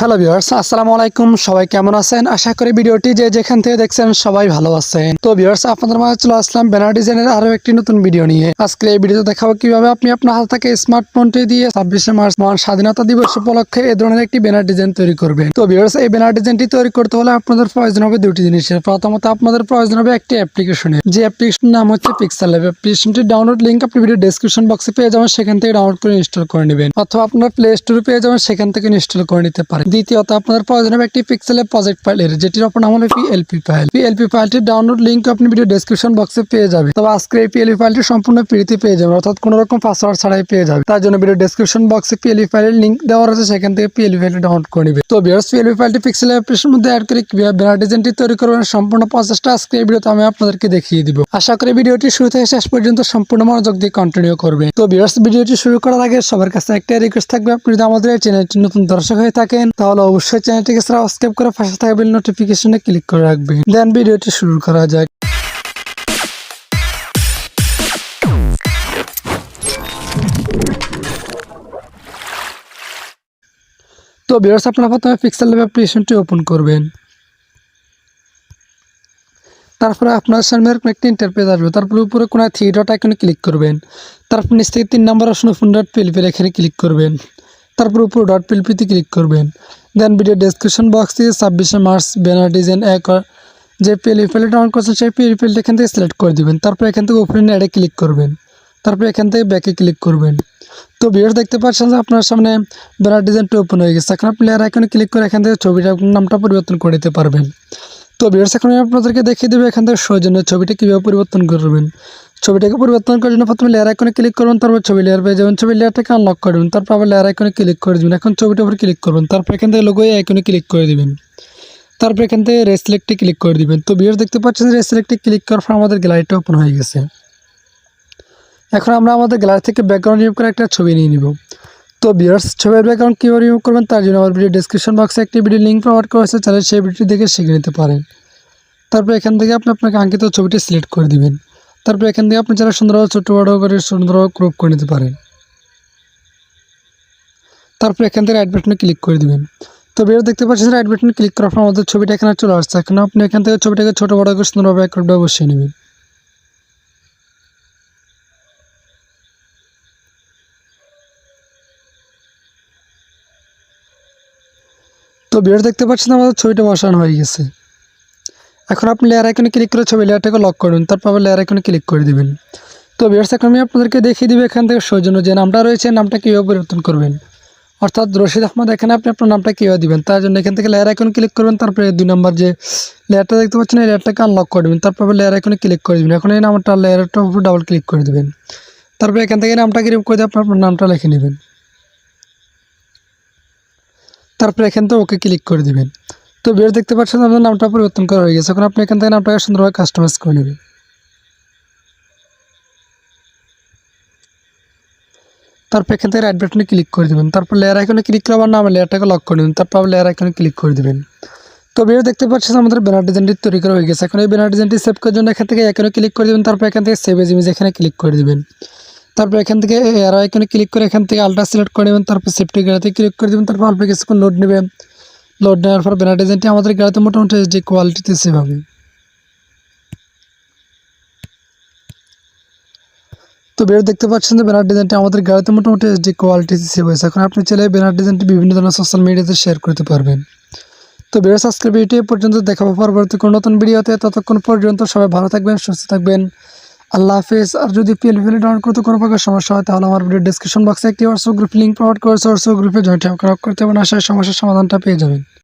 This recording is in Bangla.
হ্যালো ভিউয়ার্স, আসসালামু আলাইকুম। সবাই কেমন আছেন? আশা করি ভিডিওটি যে যেখান থেকে দেখছেন সবাই ভালো আছেন। তো ভিউয়ার্স, আপনাদের মাঝে চলে আসলাম ব্যানার ডিজাইনের আরও একটি নতুন ভিডিও নিয়ে। আজকে এই ভিডিওতে দেখাবো কীভাবে আপনি আপনার হাত থেকে স্মার্টফোনটি দিয়ে ছাব্বিশে মার্চ মহান স্বাধীনতা দিবস উপলক্ষে এই ধরনের একটি ব্যানার ডিজাইন তৈরি করবেন। তো ভিউয়ার্স, এই ব্যানার ডিজাইনটি তৈরি করতে হলে আপনাদের প্রয়োজন হবে দুটি জিনিসের। প্রথমত আপনাদের প্রয়োজন হবে একটি অ্যাপ্লিকেশনের যে অ্যাপ্লিকেশন নাম হচ্ছে পিক্সেল ল্যাব অ্যাপ্লিকেশনটির ডাউনলোড লিঙ্ক আপনি ভিডিও ডেসক্রিপশন বক্সে পেয়ে যাবেন, সেখান থেকে ডাউনলোড করে ইনস্টল করে নেবেন। অথবা আপনার প্লে স্টোরে পেয়ে যাবেন, সেখান থেকে ইনস্টল করে নিতে পারেন। দ্বিতীয়ত আপনাদের প্রয়োজন হবে একটি পিক্সেলের প্রজেক্ট ফাইলের যেটির অপর নাম হলো পিএলপি ফাইল পিএলপি ফাইলটির ডাউনলোড লিঙ্ক আপনি ভিডিও ডেসক্রিপশন বক্সে পেয়ে যাবেন। তবে আজকে এই পিএলপি ফাইলটি সম্পূর্ণ ফ্রিতে পেয়ে যাবেন, অর্থাৎ কোনো রকম পাসওয়ার্ড ছাড়াই পেয়ে যাবে তার জন্য ভিডিও ডেসক্রিপশন বক্সে পিএলপি ফাইলের লিঙ্ক দেওয়া আছে সেখান থেকে পিএলপি ফাইলটি ডাউনলোড করে নেবে তো বিয়ার্স পিএলপি ফাইলটি পিক্সেল অ্যাপ্লিকেশনের মধ্যে অ্যাড করে কীভাবে ব্যানার ডিজাইনটি তৈরি করবেন, সম্পূর্ণ প্রসেসটা আজকে এই ভিডিওতে আমি আপনাদেরকে দেখিয়ে দিব। আশা করি ভিডিওটি শুরু থেকে শেষ পর্যন্ত সম্পূর্ণ মনোযোগ দিয়ে কন্টিনিউ করবে তো বিয়ার্স ভিডিওটি শুরু করার আগে সবার কাছে একটা রিকোয়েস্ট থাকবে, আপনি যদি আমাদের চ্যানেলটি নতুন দর্শক হয়ে থাকেন তাহলে অবশ্যই চ্যানেলটিকে সাবস্ক্রাইব করে পাশে থাকা বেল নোটিফিকেশনে ক্লিক করে রাখবেন। দেন ভিডিওটি শুরু করা যাক। তো বিয়ার্স আপনারা প্রথমে পিক্সেল ল্যাব অ্যাপ্লিকেশনটি ওপেন করবেন। তারপরে আপনার সামনে এরকম একটি ইন্টারপেজ আসবে। তারপরে উপরে কোনো থ্রি ডট আইকনে ক্লিক করবেন। তারপর নিচ থেকে তিন নম্বর অপশন ফোন ডট পিএলপি এখানে ক্লিক করবেন। তারপর উপর ডট পিএলপিতে ক্লিক করবেন। দেন ভিডিও ডেসক্রিপশন বক্স থেকে ছাব্বিশে মার্চ ব্যানার ডিজাইন এক যে পিএলপি ফাইলটা ডাউন করছেন, সেই পিএলপি ফাইলটা এখান থেকে সিলেক্ট করে দিবেন। তারপর এখান থেকে ওপেন অ্যাডে ক্লিক করবেন। তারপর এখান থেকে ব্যাকে ক্লিক করবেন। তো ভিডিও দেখতে পাচ্ছেন যে আপনার সামনে ব্যানার ডিজাইনটা ওপেন হয়ে গেছে। এখন আপনি লেয়ার আইকনে ক্লিক করে এখান থেকে ছবিটা নামটা পরিবর্তন করে দিতে পারবেন। তো ভিউয়ার্স এখন আমি আপনাদেরকে দেখিয়ে দেবো এখান থেকে সৌজন্য ছবিটা কীভাবে পরিবর্তন করবেন। ছবিটাকে পরিবর্তন করার জন্য প্রথমে লেয়ার আইকনে ক্লিক করবেন তারপর ছবি লেয়ার পেয়ে যাবেন। ছবি লেয়ারটাকে আনলক করবেন তারপর আবার লেয়ার আইকনে ক্লিক করে দেবেন। এখন ছবিটার উপর ক্লিক করবেন তারপর এখান থেকে লোগো আইকনে ক্লিক করে দিবেন। তারপর এখান থেকে রেসিলেক্টে ক্লিক করে দিবেন। তো ভিউয়ার্স দেখতে পাচ্ছেন রেসিলেক্টে ক্লিক করার পর আমাদের গ্যালারিটা ওপেন হয়ে গেছে। এখন আমরা আমাদের গ্যালারি থেকে ব্যাকগ্রাউন্ড রিমুভ করে একটা ছবি নিয়ে নিব। তো বিয়ার্স ছবির ব্যাকগ্রাউন্ড কীভাবে রিমুভ করবেন তার জন্য আমার ভিডিও ডিসক্রিপশন বক্সে একটি ভিডিও লিঙ্ক প্রোভাইড করা হয়েছে। চাইলে সেই ভিডিওটি দেখে শিখে নিতে পারেন। তারপর এখান থেকে আপনি আপনাকে আঙ্কিত ছবিটি সিলেক্ট করে দিবেন। তারপর এখান থেকে আপনি যারা সুন্দরভাবে ছোটো বড়ো করে সুন্দরভাবে ক্রপ করে নিতে পারেন। তারপর এখান থেকে রাইট বাটনে ক্লিক করে দিবেন। তো বের দেখতে পাচ্ছেন রাইট বাটনে ক্লিক করার পর আমাদের ছবিটা এখানে চলে আসছে। এখন আপনি এখান থেকে ছবিটাকে ছোটো বড়ো করে সুন্দরভাবে একভাবে বসিয়ে নেবেন। তো বের দেখতে পাচ্ছেন, আমাদের ছবিটা বসানো হয়ে গেছে। এখন আপনি লেয়ার আইকনে ক্লিক করে ছবি লেয়ারটাকে লক করবেন তারপর আবার লেয়ার আইকনে ক্লিক করে দেবেন। তো বিয়ার্স এখন আমি আপনাদেরকে দেখিয়ে দিব এখান থেকে সৌজন্য যে নামটা রয়েছে, নামটা কীভাবে পরিবর্তন করবেন। অর্থাৎ রশিদ আহমদ, এখানে আপনি আপনার নামটা কীভাবে দিবেন? তার জন্য এখান থেকে লেয়ার আইকনে ক্লিক করবেন, তারপরে দুই নম্বর যে লেয়ারটা দেখতে পাচ্ছেন, এই লেয়ারটাকে আনলক করে দেবেন, তারপর লেয়ার আইকনে ক্লিক করে দেবেন। এখন এই নামটা লেয়ারটার উপর ডাবল ক্লিক করে দেবেন। তারপরে এখান থেকে নামটা রিমুভ করে দিয়ে আপনার নামটা লিখে নেবেন। তারপরে এখান থেকে ওকে ক্লিক করে দিবেন। তো বের দেখতে পাচ্ছেন আপনার নামটা পরিবর্তন করা হয়ে গেছে। এখন আপনি এখান থেকে নামটাকে সুন্দরভাবে কাস্টমাইজ করে নেবেন। তারপর এখান থেকে রাইট বাটনে ক্লিক করে দেবেন। তারপর লেয়ার আইকনে ক্লিক করে আবার নাম লেয়ারটাকে লক করে দেবেন। তারপর আবার লেয়ার আইকনে ক্লিক করে দেবেন। তো বের দেখতে পাচ্ছেন আমাদের ব্যানার ডিজাইনটি তৈরি করা হয়ে গেছে। এখন এই ব্যানার ডিজাইনটি সেভ করার জন্য এখান থেকে এখানে ক্লিক করে দেবেন। তারপর এখান থেকে সেভ এজ ইমেজ এখানে ক্লিক করে দেবেন। তারপর এখান থেকে এর আইকনে ক্লিক করে এখান থেকে আলট্রা সিলেক্ট করে নেবেন। তারপর সেফটি গাড়িতে ক্লিক করে দেবেন। তারপর অল্প কিছুক্ষণ লোড নেবেন। লোড নেওয়ার পর ব্যানার ডিজাইনটি আমাদের গাড়িতে মোটামুটি যে কোয়ালিটিতে সেভ হবে তো বের দেখতে পাচ্ছেন যে ব্যানার ডিজাইনটি আমাদের গাড়িতে মোটামুটি যে কোয়ালিটিতে সেভ হয়েছে এখন আপনি চাইলে ব্যানার ডিজাইনটি বিভিন্ন ধরনের সোশ্যাল মিডিয়াতে শেয়ার করতে পারবেন। তো বেরোস আজকের ভিডিওটি এ পর্যন্ত। দেখাবো পরবর্তী কোনো নতুন ভিডিওতে ততক্ষণ পর্যন্ত সবাই ভালো থাকবেন, সুস্থ থাকবেন। আল্লাহ হাফিজ। আর যদি পিএল ভিলে ডাউনলোড করতে কোনো প্রকার সমস্যা হয়, তাহলে আমার ভিডিও ডিসক্রিপশন বক্সে একটি হোয়াটসঅ্যাপ গ্রুপ লিঙ্ক প্রোভাইড করেছে। হোয়াটসঅ্যাপ গ্রুপে জয়েন্ট করতে হবে আশায় সমস্যার সমাধানটা পেয়ে যাবেন।